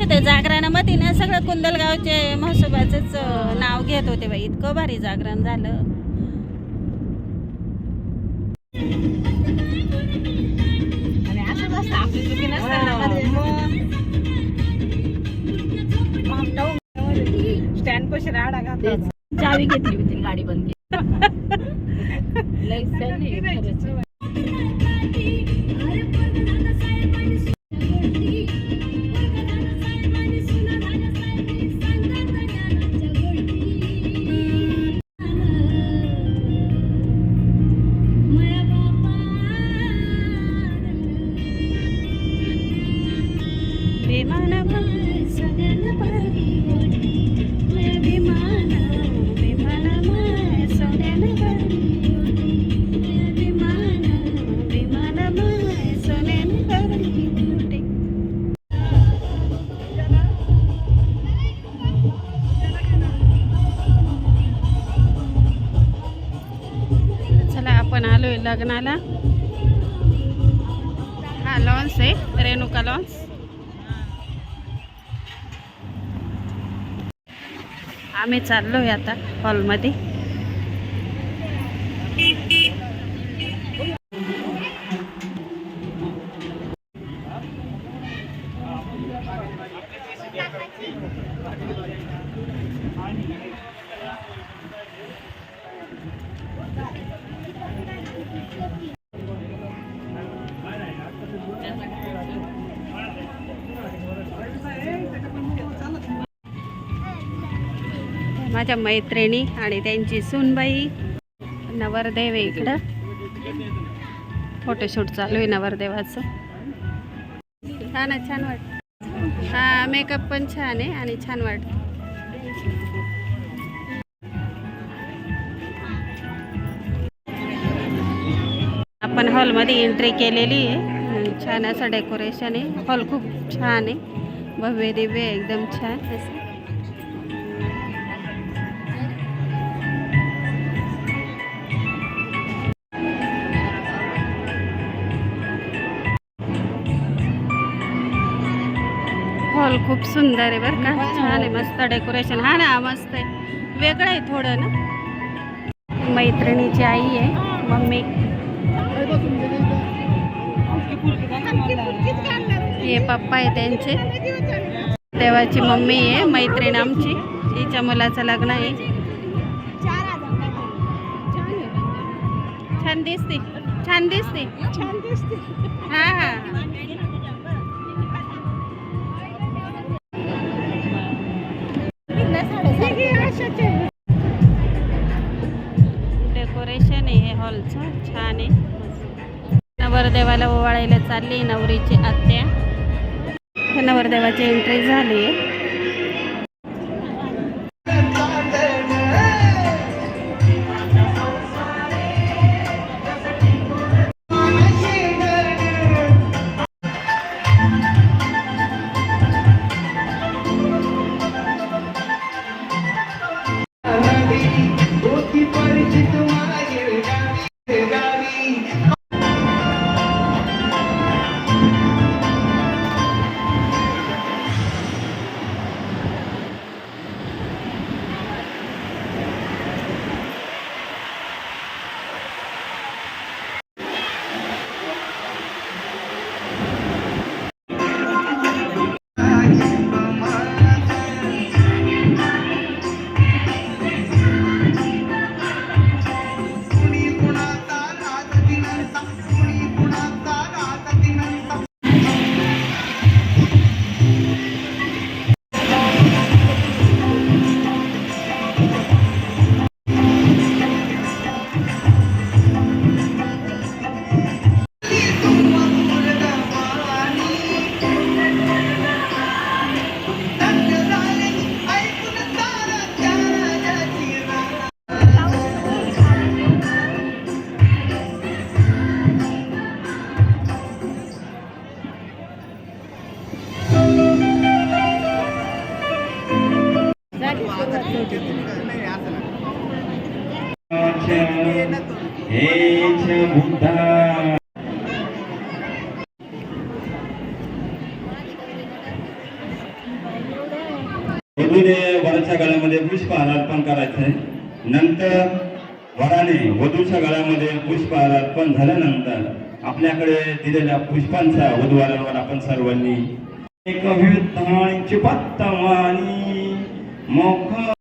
ते जागरणामध्ये ना सगळं कुंदलगावचे महसूल अं, नाव घेत होते बाई. इतकं भारी जागरण झालं. असंच. स्टँड पशी राडा घातला होता. चावी घेतली होती गाडी बंद केली. आपण आलोय लग्नाला हा लॉन्स आहे रेणुका लॉन्स आम्ही चाललोय आता हॉलमध्ये माझ्या मैत्रिणी आणि त्यांची सुनबाई नवरदेव आहे इकडं. फोटोशूट चालू आहे नवरदेवाचं. छान आहे छान वाटतं. हा मेकअप पण छान आहे आणि छान वाटतं. आपण हॉलमध्ये एंट्री केलेली आहे. छान असं डेकोरेशन आहे. हॉल खूप छान आहे. भव्य दिव्य एकदम छान. असं हॉल खूप सुंदर आहे बरं का. छान आहे मस्त डेकोरेशन. हा ना मस्त आहे. वेगळं आहे थोडं ना. मैत्रिणीची आई आहे. मम्मी हे पप्पा आहे त्यांचे. देवाची मम्मी आहे मैत्रीण आमची. तिच्या मुलाचं लग्न आहे. छान दिसते. छान दिसते. छान दिसते हा हा डेकोरेशन हॉलचं छान आहे. नवरदेवाला ओवाळायला चालली नवरीची आत्या. नवरदेवाची एंट्री झाली आहे. वराच्या गळ्यामध्ये पुष्पहार अर्पण करायचं नंतर वराने वधूच्या गळ्यामध्ये पुष्पहार अर्पण झाल्यानंतर आपल्याकडे दिलेल्या पुष्पांचा वधूवरांवर आपण सर्वांनी एक विविध चिपत्तवाणी मोख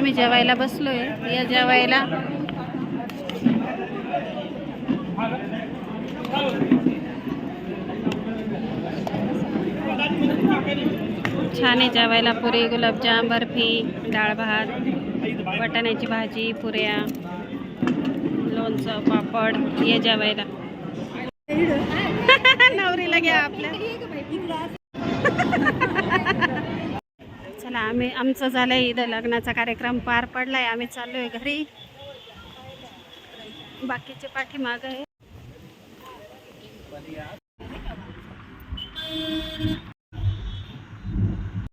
आम्ही जेवायला बसलोय. या जेवायला. छान आहे जेवायला पुरी गुलाबजाम बर्फी डाळ भात वाटाण्याची भाजी पुऱ्या लोणचं पापड हे जेवायला. नवरीला घ्या आपल्या चला आम्ही आमचं झालंय इथं लग्नाचा कार्यक्रम पार पडलाय. आम्ही चाललोय घरी. बाकीचे पाठीमाग आहे.